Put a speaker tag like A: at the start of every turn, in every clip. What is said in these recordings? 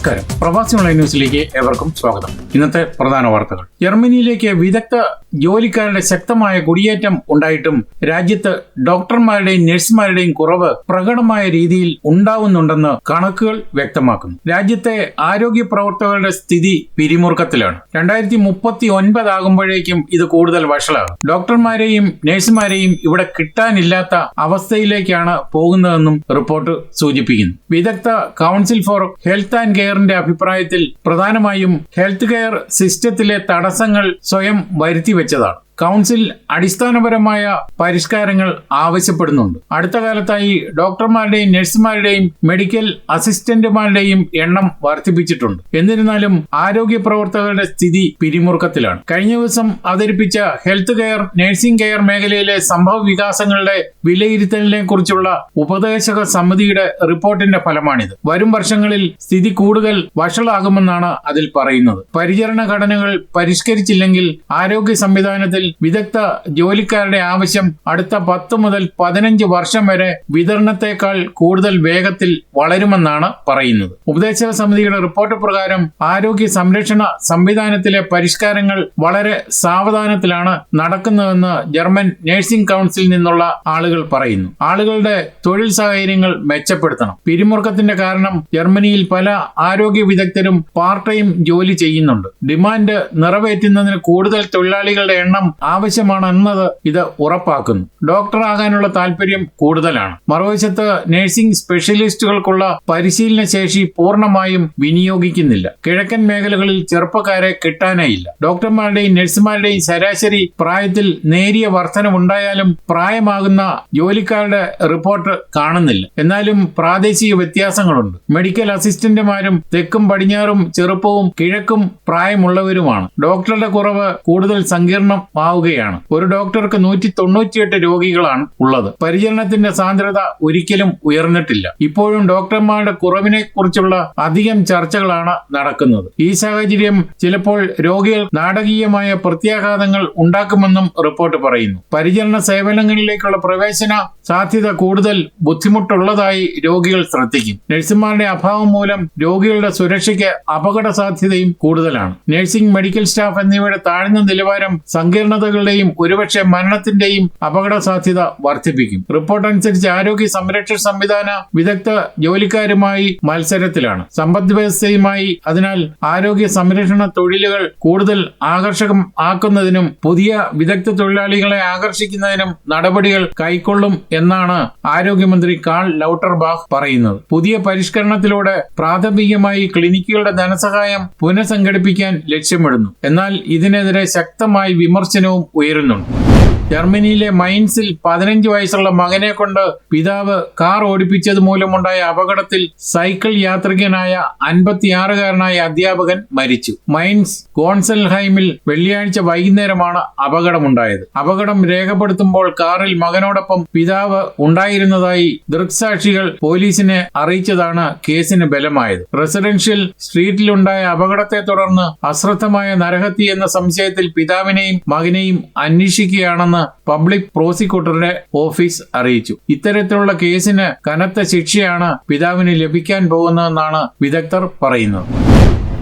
A: നമസ്കാരം. പ്രവാസി ഓൺലൈൻ ന്യൂസിലേക്ക് ഏവർക്കും സ്വാഗതം. ഇന്നത്തെ പ്രധാന വാർത്തകൾ. ജർമ്മനിയിലേക്ക് വിദഗ്ധ ജോലിക്കാരുടെ ശക്തമായ കുടിയേറ്റം ഉണ്ടായിട്ടും രാജ്യത്ത് ഡോക്ടർമാരുടെയും നഴ്സുമാരുടെയും കുറവ് പ്രകടമായ രീതിയിൽ ഉണ്ടാവുന്നുണ്ടെന്ന് കണക്കുകൾ വ്യക്തമാക്കുന്നു. രാജ്യത്തെ ആരോഗ്യ പ്രവർത്തകരുടെ സ്ഥിതി പിരിമുറുക്കത്തിലാണ്. രണ്ടായിരത്തി മുപ്പത്തി ഒൻപത് ആകുമ്പോഴേക്കും ഇത് കൂടുതൽ വഷളാകും. ഡോക്ടർമാരെയും നഴ്സുമാരെയും ഇവിടെ കിട്ടാനില്ലാത്ത അവസ്ഥയിലേക്കാണ് പോകുന്നതെന്നും റിപ്പോർട്ട് സൂചിപ്പിക്കുന്നു. വിദഗ്ധ കൗൺസിൽ ഫോർ ഹെൽത്ത് ആൻഡ് കെയറിന്റെ അഭിപ്രായത്തിൽ പ്രധാനമായും ഹെൽത്ത് കെയർ സിസ്റ്റത്തിലെ തടസ്സങ്ങൾ സ്വയം വരുത്തി വെച്ചതാണ്. കൗൺസിൽ അടിസ്ഥാനപരമായ പരിഷ്കാരങ്ങൾ ആവശ്യപ്പെടുന്നുണ്ട്. അടുത്ത കാലത്തായി ഡോക്ടർമാരുടെയും നഴ്സുമാരുടെയും മെഡിക്കൽ അസിസ്റ്റന്റുമാരുടെയും എണ്ണം വർദ്ധിപ്പിച്ചിട്ടുണ്ട്. എന്നിരുന്നാലും ആരോഗ്യ പ്രവർത്തകരുടെ സ്ഥിതി പിരിമുറുക്കത്തിലാണ്. കഴിഞ്ഞ ദിവസം അവതരിപ്പിച്ച ഹെൽത്ത് കെയർ നഴ്സിംഗ് കെയർ മേഖലയിലെ സംഭവ വികാസങ്ങളുടെ വിലയിരുത്തലിനെ കുറിച്ചുള്ള ഉപദേശക സമിതിയുടെ റിപ്പോർട്ടിന്റെ ഫലമാണിത്. വരും വർഷങ്ങളിൽ സ്ഥിതി കൂടുതൽ വഷളാകുമെന്നാണ് അതിൽ പറയുന്നത്. പരിചരണ ഘടനകൾ പരിഷ്കരിച്ചില്ലെങ്കിൽ ആരോഗ്യ സംവിധാനത്തിൽ വിദഗ്ധ ജോലിക്കാരുടെ ആവശ്യം അടുത്ത പത്ത് മുതൽ പതിനഞ്ച് വർഷം വരെ വിതരണത്തെക്കാൾ കൂടുതൽ വേഗത്തിൽ വളരുമെന്നാണ് പറയുന്നത്. ഉപദേശക സമിതിയുടെ റിപ്പോർട്ട് പ്രകാരം ആരോഗ്യ സംരക്ഷണ സംവിധാനത്തിലെ പരിഷ്കാരങ്ങൾ വളരെ സാവധാനത്തിലാണ് നടക്കുന്നതെന്ന് ജർമ്മൻ നഴ്സിംഗ് കൗൺസിൽ നിന്നുള്ള ആളുകൾ പറയുന്നു. ആളുകളുടെ തൊഴിൽ സാഹചര്യങ്ങൾ മെച്ചപ്പെടുത്തണം. പിരിമുറുക്കത്തിന്റെ കാരണം ജർമ്മനിയിൽ പല ആരോഗ്യ വിദഗ്ധരും പാർട്ട് ടൈം ജോലി ചെയ്യുന്നുണ്ട്. ഡിമാൻഡ് നിറവേറ്റുന്നതിന് കൂടുതൽ തൊഴിലാളികളുടെ എണ്ണം ആവശ്യമാണെന്നത് ഇത് ഉറപ്പാക്കുന്നു. ഡോക്ടർ ആകാനുള്ള താല്പര്യം കൂടുതലാണ്. മറുവശത്ത് നഴ്സിംഗ് സ്പെഷ്യലിസ്റ്റുകൾക്കുള്ള പരിശീലന ശേഷി പൂർണമായും വിനിയോഗിക്കുന്നില്ല. കിഴക്കൻ മേഖലകളിൽ ചെറുപ്പക്കാരെ കിട്ടാനായില്ല. ഡോക്ടർമാരുടെയും നഴ്സുമാരുടെയും ശരാശരി പ്രായത്തിൽ നേരിയ വർധനമുണ്ടായാലും പ്രായമാകുന്ന ജോലിക്കാരുടെ റിപ്പോർട്ട് കാണുന്നില്ല. എന്നാലും പ്രാദേശിക വ്യത്യാസങ്ങളുണ്ട്. മെഡിക്കൽ അസിസ്റ്റന്റുമാരും തെക്കും പടിഞ്ഞാറും ചെറുപ്പവും കിഴക്കും പ്രായമുള്ളവരുമാണ്. ഡോക്ടറുടെ കുറവ് കൂടുതൽ സങ്കീർണമാവുകയാണ് ഒരു ഡോക്ടർക്ക് നൂറ്റി തൊണ്ണൂറ്റിയെട്ട് രോഗികളാണ് ഉള്ളത്. പരിചരണത്തിന്റെ സാന്ദ്രത ഒരിക്കലും ഉയർന്നിട്ടില്ല. ഇപ്പോഴും ഡോക്ടർമാരുടെ കുറവിനെ കുറിച്ചുള്ള അധികം ചർച്ചകളാണ് നടക്കുന്നത്. ഈ സാഹചര്യം ചിലപ്പോൾ രോഗികൾ നാടകീയമായ പ്രത്യാഘാതങ്ങൾ ഉണ്ടാക്കുമെന്നും റിപ്പോർട്ട് പറയുന്നു. പരിചരണ സേവനങ്ങളിലേക്കുള്ള പ്രവേശന സാധ്യത കൂടുതൽ ബുദ്ധിമുട്ടുള്ളതായി രോഗികൾ ശ്രദ്ധിക്കും. നഴ്സുമാരുടെ അഭാവം മൂലം രോഗികളുടെ സുരക്ഷയ്ക്ക് അപകട സാധ്യതയും കൂടുതലാണ്. നഴ്സിംഗ് മെഡിക്കൽ സ്റ്റാഫ് എന്നിവയുടെ താഴ്ന്ന നിലവാരം സങ്കീർണതകളുടെയും ഒരുപക്ഷെ മരണത്തിന്റെയും അപകട സാധ്യത വർദ്ധിപ്പിക്കും. റിപ്പോർട്ട് അനുസരിച്ച് ആരോഗ്യ സംരക്ഷണ സംവിധാന വിദഗ്ധ ജോലിക്കാരുമായി മത്സരത്തിലാണ്. സമ്പദ് വ്യവസ്ഥയുമായി അതിനാൽ ആരോഗ്യ സംരക്ഷണ തൊഴിലുകൾ കൂടുതൽ ആകർഷകം ആക്കുന്നതിനും പുതിയ വിദഗ്ധ തൊഴിലാളികളെ ആകർഷിക്കുന്നതിനും നടപടികൾ കൈക്കൊള്ളും എന്നാണ് ആരോഗ്യമന്ത്രി കാൾ ലൌട്ടർബാഹ് പറയുന്നത്. പുതിയ പരിഷ്കരണത്തിലൂടെ പ്രാഥമികമായി ക്ലിനിക്കുകളുടെ ധനസഹായം പുനഃസംഘടിപ്പിക്കാൻ ലക്ഷ്യമിടുന്നു. എന്നാൽ ഇതിനെതിരെ ശക്തമായി വിമർശനവും ഉയരുന്നുണ്ട്. ജർമ്മനിയിലെ മൈൻസിൽ പതിനഞ്ച് വയസ്സുള്ള മകനെ കൊണ്ട് പിതാവ് കാർ ഓടിപ്പിച്ചത് മൂലമുണ്ടായ അപകടത്തിൽ സൈക്കിൾ യാത്രികനായ അൻപത്തിയാറുകാരനായ അധ്യാപകൻ മരിച്ചു. മൈൻസ് ഗോൺസൽഹൈമിൽ വെള്ളിയാഴ്ച വൈകുന്നേരമാണ് അപകടമുണ്ടായത്. അപകടം രേഖപ്പെടുത്തുമ്പോൾ കാറിൽ മകനോടൊപ്പം പിതാവ് ഉണ്ടായിരുന്നതായി ദൃക്സാക്ഷികൾ പോലീസിനെ അറിയിച്ചതാണ് കേസിന് ബലമായത്. റെസിഡൻഷ്യൽ സ്ട്രീറ്റിലുണ്ടായ അപകടത്തെ തുടർന്ന് അശ്രദ്ധമായ നരഹത്യ എന്ന സംശയത്തിൽ പിതാവിനെയും മകനെയും അന്വേഷിക്കുകയാണെന്ന് പബ്ലിക് പ്രോസിക്യൂട്ടറുടെ ഓഫീസ് അറിയിച്ചു. ഇത്തരത്തിലുള്ള കേസിന് കനത്ത ശിക്ഷയാണ് പിതാവിന് ലഭിക്കാൻ പോകുന്നതെന്നാണ് വിദഗ്ധർ പറയുന്നത്.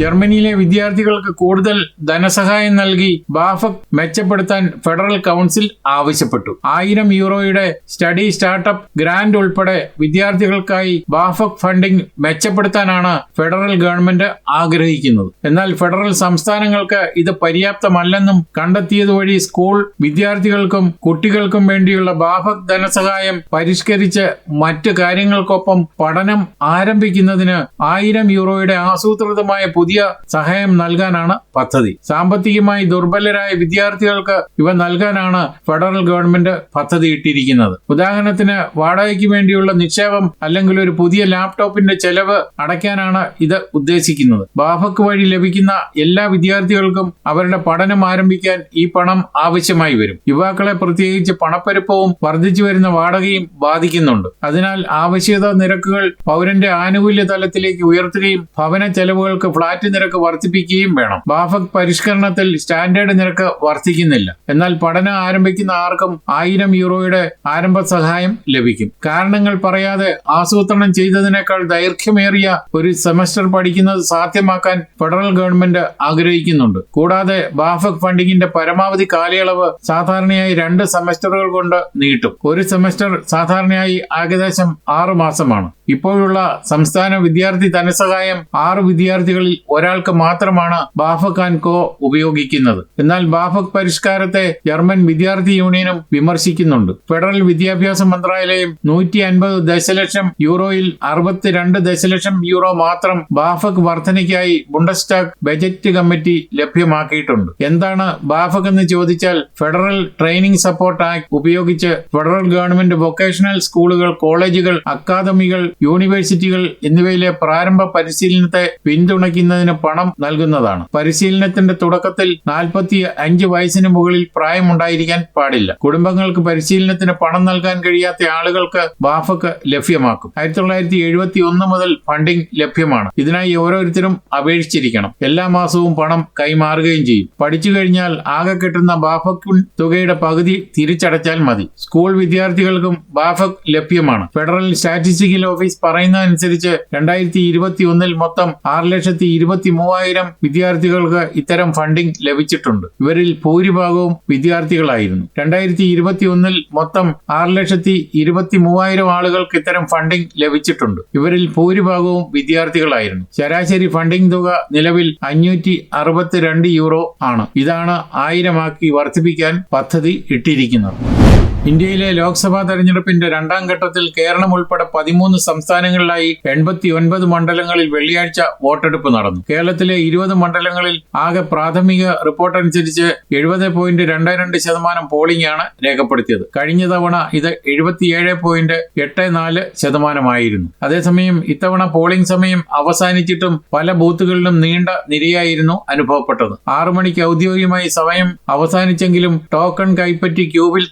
A: ജർമ്മനിയിലെ വിദ്യാർത്ഥികൾക്ക് കൂടുതൽ ധനസഹായം നൽകി ബാഫക് മെച്ചപ്പെടുത്താൻ ഫെഡറൽ കൗൺസിൽ ആവശ്യപ്പെട്ടു. ആയിരം യൂറോയുടെ സ്റ്റഡി സ്റ്റാർട്ടപ്പ് ഗ്രാന്റ് ഉൾപ്പെടെ വിദ്യാർത്ഥികൾക്കായി ബാഫക് ഫണ്ടിംഗ് മെച്ചപ്പെടുത്താനാണ് ഫെഡറൽ ഗവൺമെന്റ് ആഗ്രഹിക്കുന്നത്. എന്നാൽ ഫെഡറൽ സംസ്ഥാനങ്ങൾക്ക് ഇത് പര്യാപ്തമല്ലെന്നും കണ്ടെത്തിയതുവഴി സ്കൂൾ വിദ്യാർത്ഥികൾക്കും കുട്ടികൾക്കും വേണ്ടിയുള്ള ബാഫക് ധനസഹായം പരിഷ്കരിച്ച് മറ്റ് കാര്യങ്ങൾക്കൊപ്പം പഠനം ആരംഭിക്കുന്നതിന് ആയിരം യൂറോയുടെ ആസൂത്രിതമായ പുതിയ സഹായം നൽകാനാണ് പദ്ധതി. സാമ്പത്തികമായി ദുർബലരായ വിദ്യാർത്ഥികൾക്ക് ഇവ നൽകാനാണ് ഫെഡറൽ ഗവൺമെന്റ് പദ്ധതി ഇട്ടിരിക്കുന്നത്. ഉദാഹരണത്തിന് വാടകയ്ക്ക് വേണ്ടിയുള്ള നിക്ഷേപം അല്ലെങ്കിൽ ഒരു പുതിയ ലാപ്ടോപ്പിന്റെ ചെലവ് അടയ്ക്കാനാണ് ഇത് ഉദ്ദേശിക്കുന്നത്. ബാഫക്ക് വഴി ലഭിക്കുന്ന എല്ലാ വിദ്യാർത്ഥികൾക്കും അവരുടെ പഠനം ആരംഭിക്കാൻ ഈ പണം ആവശ്യമായി വരും. യുവാക്കളെ പ്രത്യേകിച്ച് പണപ്പെരുപ്പവും വർദ്ധിച്ചു വരുന്ന വാടകയും ബാധിക്കുന്നുണ്ട്. അതിനാൽ ആവശ്യകത നിരക്കുകൾ പൗരന്റെ ആനുകൂല്യ തലത്തിലേക്ക് ഉയർത്തുകയും ഭവന ചെലവുകൾക്ക് ഫ്ളാറ്റ് വാറ്റ് നിരക്ക് വർദ്ധിപ്പിക്കുകയും വേണം. ബാഫക് പരിഷ്കരണത്തിൽ സ്റ്റാൻഡേർഡ് നിരക്ക് വർദ്ധിക്കുന്നില്ല. എന്നാൽ പഠനം ആരംഭിക്കുന്ന ആർക്കും ആയിരം യൂറോയുടെ ആരംഭ സഹായം ലഭിക്കും. കാരണങ്ങൾ പറയാതെ ആസൂത്രണം ചെയ്തതിനേക്കാൾ ദൈർഘ്യമേറിയ ഒരു സെമസ്റ്റർ പഠിക്കുന്നത് സാധ്യമാക്കാൻ ഫെഡറൽ ഗവൺമെന്റ് ആഗ്രഹിക്കുന്നുണ്ട്. കൂടാതെ ബാഫക് ഫണ്ടിങ്ങിന്റെ പരമാവധി കാലയളവ് സാധാരണയായി രണ്ട് സെമസ്റ്ററുകൾ കൊണ്ട് നീട്ടും. ഒരു സെമസ്റ്റർ സാധാരണയായി ഏകദേശം ആറ് മാസമാണ്. ഇപ്പോഴുള്ള സംസ്ഥാന വിദ്യാർത്ഥി ധനസഹായം ആറ് വിദ്യാർത്ഥികളിൽ ഒരാൾക്ക് മാത്രമാണ് ബാഫക് ആൻഡ് കോ ഉപയോഗിക്കുന്നത്. എന്നാൽ ബാഫക് പരിഷ്കാരത്തെ ജർമ്മൻ വിദ്യാർത്ഥി യൂണിയനും വിമർശിക്കുന്നുണ്ട്. ഫെഡറൽ വിദ്യാഭ്യാസ മന്ത്രാലയം നൂറ്റി അൻപത് ദശലക്ഷം യൂറോയിൽ അറുപത്തിരണ്ട് ദശലക്ഷം യൂറോ മാത്രം ബാഫക് വർധനയ്ക്കായി ബുണ്ടസ്റ്റാഗ് ബജറ്റ് കമ്മിറ്റി ലഭ്യമാക്കിയിട്ടുണ്ട്. എന്താണ് ബാഫക് എന്ന് ചോദിച്ചാൽ ഫെഡറൽ ട്രെയിനിംഗ് സപ്പോർട്ട് ആക്ട് ഉപയോഗിച്ച് ഫെഡറൽ ഗവൺമെന്റ് വൊക്കേഷണൽ സ്കൂളുകൾ കോളേജുകൾ അക്കാദമികൾ യൂണിവേഴ്സിറ്റികൾ എന്നിവയിലെ പ്രാരംഭ പരിശീലനത്തെ പിന്തുണയ്ക്കുന്നതിന് പണം നൽകുന്നതാണ്. പരിശീലനത്തിന്റെ തുടക്കത്തിൽ നാൽപ്പത്തി അഞ്ച് വയസ്സിന് മുകളിൽ പ്രായമുണ്ടായിരിക്കാൻ പാടില്ല. കുടുംബങ്ങൾക്ക് പരിശീലനത്തിന് പണം നൽകാൻ കഴിയാത്ത ആളുകൾക്ക് ബാഫക്ക് ലഭ്യമാക്കും. ആയിരത്തി തൊള്ളായിരത്തി എഴുപത്തി ഒന്ന് മുതൽ ഫണ്ടിംഗ് ലഭ്യമാണ്. ഇതിനായി ഓരോരുത്തരും അപേക്ഷിച്ചിരിക്കണം. എല്ലാ മാസവും പണം കൈമാറുകയും ചെയ്യും. പഠിച്ചു കഴിഞ്ഞാൽ ആകെ കിട്ടുന്ന ബാഫക് തുകയുടെ പകുതി തിരിച്ചടച്ചാൽ മതി. സ്കൂൾ വിദ്യാർത്ഥികൾക്കും ബാഫക് ലഭ്യമാണ്. ഫെഡറൽ സ്റ്റാറ്റിസ്റ്റിക്കൽ ഓഫീസ് പറയുന്നതനുസരിച്ച് രണ്ടായിരത്തി ഇരുപത്തി ഒന്നിൽ മൊത്തം ആറ് ലക്ഷത്തി ഇരുപത്തി മൂവായിരം വിദ്യാർത്ഥികൾക്ക് ഇത്തരം ഫണ്ടിംഗ് ലഭിച്ചിട്ടുണ്ട്. ഇവരിൽ ഭൂരിഭാഗവും വിദ്യാർത്ഥികളായിരുന്നു. രണ്ടായിരത്തി ഇരുപത്തി ഒന്നിൽ മൊത്തം ആറ് ലക്ഷത്തി ഇരുപത്തി മൂവായിരം ആളുകൾക്ക് ഇത്തരം ഫണ്ടിംഗ് ലഭിച്ചിട്ടുണ്ട്. ഇവരിൽ ഭൂരിഭാഗവും വിദ്യാർത്ഥികളായിരുന്നു. ശരാശരി ഫണ്ടിംഗ് തുക നിലവിൽ അഞ്ഞൂറ്റി അറുപത്തിരണ്ട് യൂറോ ആണ്. ഇതാണ് ആയിരമാക്കി വർദ്ധിപ്പിക്കാൻ പദ്ധതി ഇട്ടിരിക്കുന്നത്. ഇന്ത്യയിലെ ലോക്സഭാ തെരഞ്ഞെടുപ്പിന്റെ രണ്ടാം ഘട്ടത്തിൽ കേരളം ഉൾപ്പെടെ പതിമൂന്ന് സംസ്ഥാനങ്ങളിലായി എൺപത്തി ഒൻപത് മണ്ഡലങ്ങളിൽ വെള്ളിയാഴ്ച വോട്ടെടുപ്പ് നടന്നു. കേരളത്തിലെ ഇരുപത് മണ്ഡലങ്ങളിൽ ആകെ പ്രാഥമിക റിപ്പോർട്ട് അനുസരിച്ച് എഴുപത് പോയിന്റ് രണ്ട് രണ്ട് ശതമാനം പോളിംഗ് ആണ് രേഖപ്പെടുത്തിയത്. കഴിഞ്ഞ തവണ ഇത് എഴുപത്തിയേഴ് പോയിന്റ് എട്ട് നാല് ശതമാനമായിരുന്നു. അതേസമയം ഇത്തവണ പോളിംഗ് സമയം അവസാനിച്ചിട്ടും പല ബൂത്തുകളിലും നീണ്ട നിരയായിരുന്നു അനുഭവപ്പെട്ടത്. ആറു മണിക്ക് ഔദ്യോഗികമായി സമയം അവസാനിച്ചെങ്കിലും ടോക്കൺ കൈപ്പറ്റി ക്യൂവിൽ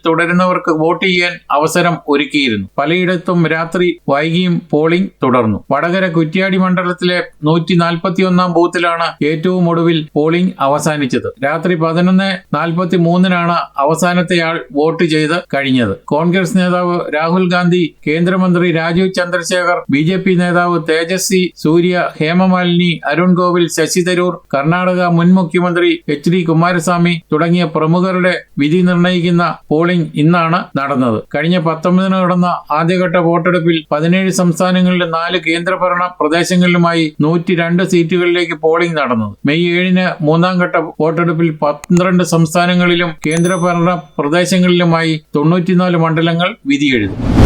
A: തുടരുന്നവർക്ക് വോട്ട് ചെയ്യാൻ അവസരം ഒരുക്കിയിരുന്നു. പലയിടത്തും രാത്രി വൈകിയും പോളിംഗ് തുടർന്നു. വടകര കുറ്റ്യാടി മണ്ഡലത്തിലെ നൂറ്റി നാൽപ്പത്തിയൊന്നാം ബൂത്തിലാണ് ഏറ്റവും ഒടുവിൽ പോളിംഗ് അവസാനിച്ചത്. രാത്രി പതിനൊന്ന് നാൽപ്പത്തി മൂന്നിനാണ് അവസാനത്തെയാൾ വോട്ട് ചെയ്ത് കഴിഞ്ഞത്. കോൺഗ്രസ് നേതാവ് രാഹുൽ ഗാന്ധി കേന്ദ്രമന്ത്രി Rajeev Chandrasekhar B J P നേതാവ് തേജസ്വി സൂര്യ ഹേമമാലിനി അരുൺ ഗോവിൽ ശശി തരൂർ കർണാടക മുൻ മുഖ്യമന്ത്രി എച്ച് ഡി കുമാരസ്വാമി തുടങ്ങിയ പ്രമുഖരുടെ വിധി നിർണയിക്കുന്ന പോളിംഗ് ഇന്നാണ് നടന്നത്. കഴിഞ്ഞ പത്തൊമ്പതിന് നടന്ന ആദ്യഘട്ട വോട്ടെടുപ്പിൽ പതിനേഴ് സംസ്ഥാനങ്ങളിലെ നാല് കേന്ദ്രഭരണ പ്രദേശങ്ങളിലുമായി നൂറ്റി രണ്ട് സീറ്റുകളിലേക്ക് പോളിംഗ് നടന്നത്. മെയ് ഏഴിന് മൂന്നാം ഘട്ട വോട്ടെടുപ്പിൽ പന്ത്രണ്ട് സംസ്ഥാനങ്ങളിലും കേന്ദ്രഭരണ പ്രദേശങ്ങളിലുമായി തൊണ്ണൂറ്റിനാല് മണ്ഡലങ്ങൾ വിധിയെഴുതും.